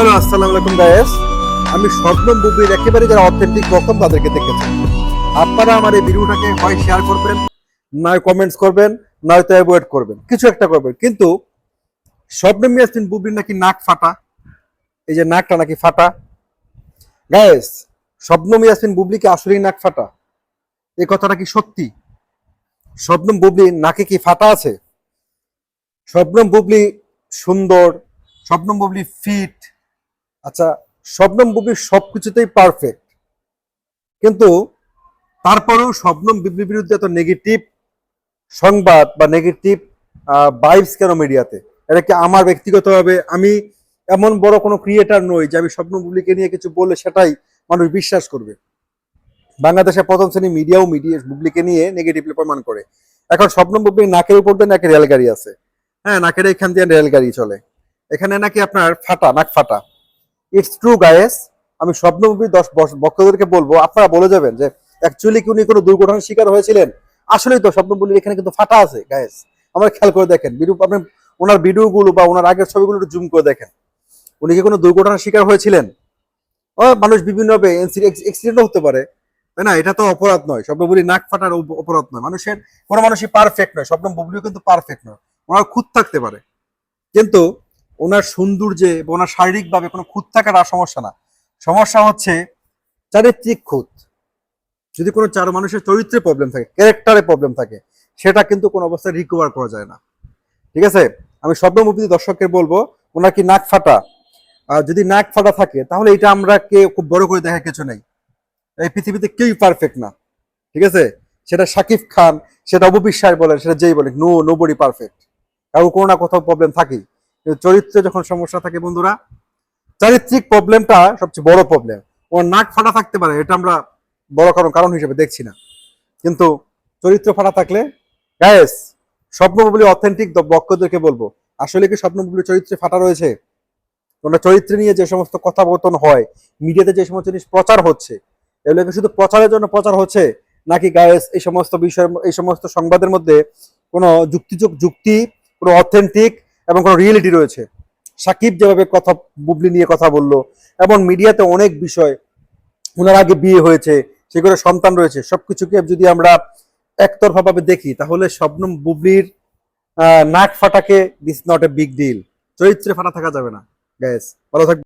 Hello, আসসালামু আলাইকুম guys আমি শবনম বুবির একেবারে যারা অথেন্টিক প্রথম তাদেরকে দেখেছি। আপনারা আমার এই ভিডিওটাকে হয় শেয়ার করবেন, নয় কমেন্টস করবেন নয়তো অ্যাভয়েড করবেন। কিছু একটা করবেন। কিন্তু শবনম ইয়াসমিন বুবির নাকি নাক ফাটা? এই যে নাকটা নাকি ফাটা? গায়েস শবনম ইয়াসমিন বুবলিকে আসলেই নাক ফাটা। এই কথাটা কি সত্যি? স্বপ্নম বুবলির নাকে কি ফাটা আছে? শবনম বুবলি সুন্দর স্বপ্নম বুবলি ফিট আচ্ছা শবনম বুবলি সবকিছুতেই পারফেক্ট কিন্তু তারপরেও শবনম বুবলির বিরুদ্ধে এত নেগেটিভ সংবাদ বা নেগেটিভ ভাইবস কেন মিডিয়াতে এটা কি আমার ব্যক্তিগতভাবে? আমি এমন বড় কোনো ক্রিয়েটার নই যে আমি স্বপ্ন বুবলিকে নিয়ে কিছু বললে সেটাই মানুষ বিশ্বাস করবে। বাংলাদেশের প্রথম শ্রেণি মিডিয়াও মিডিয়া বুবলিকে নিয়ে নেগেটিভলি প্রমাণ করে। এখন স্বপ্ন বুবলি নাকের উপর দিয়ে নাকি রেলগাড়ি আছে। হ্যাঁ নাকের এখান দিয়ে রেলগাড়ি চলে। এখানে নাকি আপনার ফাটা, নাক ফাটা। ইটস ট্রু গায়েস আমি স্বপ্ন মুভি দশ ভক্তদেরকে বলব, আপনারা বলে যাবেন যে অ্যাকচুয়ালি কি উনি কোনো দুর্ঘটনার শিকার হয়েছিলেন? আসলেই তো স্বপ্ন এখানে কিন্তু ফাটা আছে গায়েস আমরা খেয়াল করে দেখেন ভিডিও আপনি ওনার ভিডিওগুলো বা ওনার আগের ছবিগুলো একটু জুম করে দেখেন। উনি কি কোনো দুর্ঘটনার শিকার হয়েছিলেন? মানুষ বিভিন্নভাবে অ্যাক্সিডেন্টও হতে পারে। তাই না? এটা তো অপরাধ নয়। স্বপ্ন নাক ফাটার অপরাধ নয়। মানুষের কোনো মানুষই পারফেক্ট নয়। স্বপ্ন কিন্তু পারফেক্ট নয়। ওনার খুঁত থাকতে পারে। কিন্তু ওনার সৌন্দর্যে বা ওনার শারীরিকভাবে কোনো খুঁত থাকার আর সমস্যা না। সমস্যা হচ্ছে চারিত্রিক খুঁত। যদি কোনো চার মানুষের চরিত্রে প্রবলেম থাকে ক্যারেক্টারে প্রবলেম থাকে, সেটা কিন্তু কোনো অবস্থায় রিকভার করা যায় না। ঠিক আছে? আমি মুভি দর্শককে বলব, ওনার কি নাক ফাটা? আর যদি নাক ফাটা থাকে, তাহলে এটা আমরা কে খুব বড় করে দেখা কিছু নেই। এই পৃথিবীতে কেউই পারফেক্ট না। ঠিক আছে? সেটা শাকিব খান, সেটা অববিশ্বাস বলেন, সেটা যেই বলেন নো নো বডি পারফেক্ট কারও কোনো না কোথাও প্রবলেম থাকেই। চরিত্রে যখন সমস্যা থাকে বন্ধুরা, চারিত্রিক প্রবলেমটা সবচেয়ে বড় প্রবলেম ওর নাক ফাটা থাকতে পারে, এটা আমরা বড় কারণ কারণ হিসেবে দেখছি না। কিন্তু চরিত্র ফাটা থাকলে গ্যাস স্বপ্নবুবলি অথেন্টিক বক্তদেরকে বলব। আসলে কি স্বপ্নবুবলি চরিত্রে ফাটা রয়েছে? তোমরা চরিত্র নিয়ে যে সমস্ত কথাবর্তন হয়, মিডিয়াতে যে সমস্ত জিনিস প্রচার হচ্ছে, এগুলো কি শুধু প্রচারের জন্য প্রচার হচ্ছে? নাকি গায়েস এই সমস্ত বিষয় এই সমস্ত সংবাদের মধ্যে কোনো যুক্তিযুক্ত যুক্তি, কোনো অথেন্টিক এবং কোনো রিয়েলিটি রয়েছে। সাকিব যেভাবে কথা, বুবলি নিয়ে কথা বলল, এবং মিডিয়াতে অনেক বিষয় ওনার আগে বিয়ে হয়েছে সেগুলো সন্তান রয়েছে, সবকিছুকে যদি আমরা একতরফা ভাবে দেখি, তাহলে স্বপ্নম বুবলির নাক ফাটাকে this not a big deal চরিত্রে ফাটা থাকা যাবে না। গ্যাস ভালো থাকবে